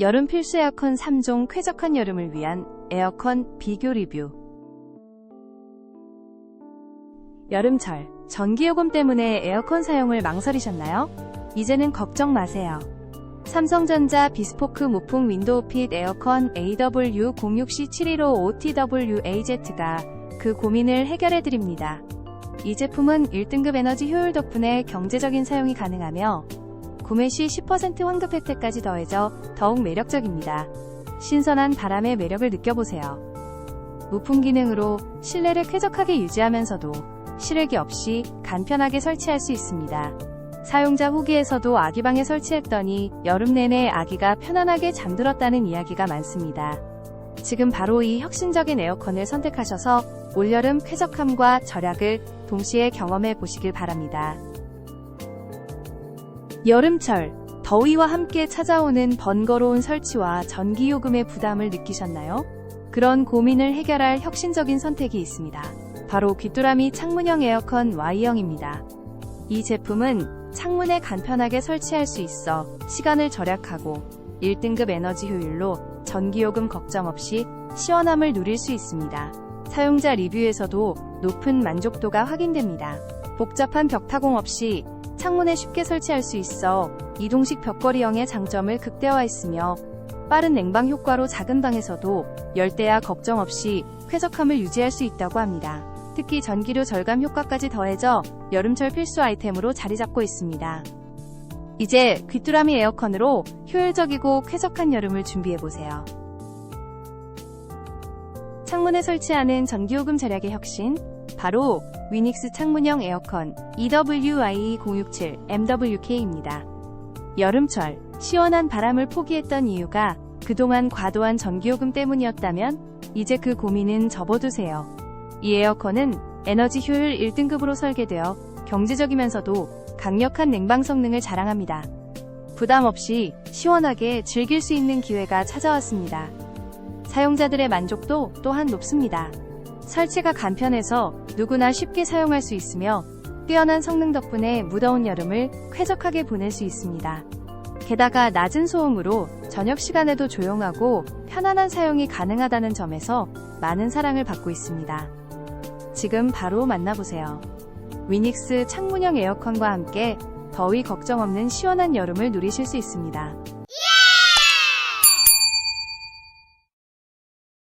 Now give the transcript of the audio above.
여름 필수 에어컨 3종 쾌적한 여름을 위한 에어컨 비교 리뷰. 여름철, 전기요금 때문에 에어컨 사용을 망설이셨나요? 이제는 걱정 마세요. 삼성전자 비스포크 무풍 윈도우 핏 에어컨 AW06C715OTWAZ가 그 고민을 해결해 드립니다. 이 제품은 1등급 에너지 효율 덕분에 경제적인 사용이 가능하며 구매 시 10% 환급 혜택까지 더해져 더욱 매력적입니다. 신선한 바람의 매력을 느껴보세요. 무풍 기능으로 실내를 쾌적하게 유지하면서도 실외기 없이 간편하게 설치할 수 있습니다. 사용자 후기에서도 아기방에 설치했더니 여름 내내 아기가 편안하게 잠들었다는 이야기가 많습니다. 지금 바로 이 혁신적인 에어컨을 선택하셔서 올여름 쾌적함과 절약을 동시에 경험해 보시길 바랍니다. 여름철, 더위와 함께 찾아오는 번거로운 설치와 전기요금의 부담을 느끼셨나요? 그런 고민을 해결할 혁신적인 선택이 있습니다. 바로 귀뚜라미 창문형 에어컨 Y형입니다. 이 제품은 창문에 간편하게 설치할 수 있어 시간을 절약하고 1등급 에너지 효율로 전기요금 걱정 없이 시원함을 누릴 수 있습니다. 사용자 리뷰에서도 높은 만족도가 확인됩니다. 복잡한 벽타공 없이 창문에 쉽게 설치할 수 있어 이동식 벽걸이형의 장점을 극대화했으며 빠른 냉방 효과로 작은 방에서도 열대야 걱정 없이 쾌적함을 유지할 수 있다고 합니다. 특히 전기료 절감 효과까지 더해져 여름철 필수 아이템으로 자리 잡고 있습니다. 이제 귀뚜라미 에어컨으로 효율적이고 쾌적한 여름을 준비해보세요. 창문에 설치하는 전기요금 절약의 혁신, 바로 위닉스 창문형 에어컨 E EWIE067MWK입니다. 여름철, 시원한 바람을 포기했던 이유가 그동안 과도한 전기요금 때문이었다면 이제 그 고민은 접어두세요. 이 에어컨은 에너지 효율 1등급으로 설계되어 경제적이면서도 강력한 냉방 성능을 자랑합니다. 부담 없이 시원하게 즐길 수 있는 기회가 찾아왔습니다. 사용자들의 만족도 또한 높습니다. 설치가 간편해서 누구나 쉽게 사용할 수 있으며 뛰어난 성능 덕분에 무더운 여름을 쾌적하게 보낼 수 있습니다. 게다가 낮은 소음으로 저녁 시간에도 조용하고 편안한 사용이 가능하다는 점에서 많은 사랑을 받고 있습니다. 지금 바로 만나보세요. 위닉스 창문형 에어컨과 함께 더위 걱정 없는 시원한 여름을 누리실 수 있습니다.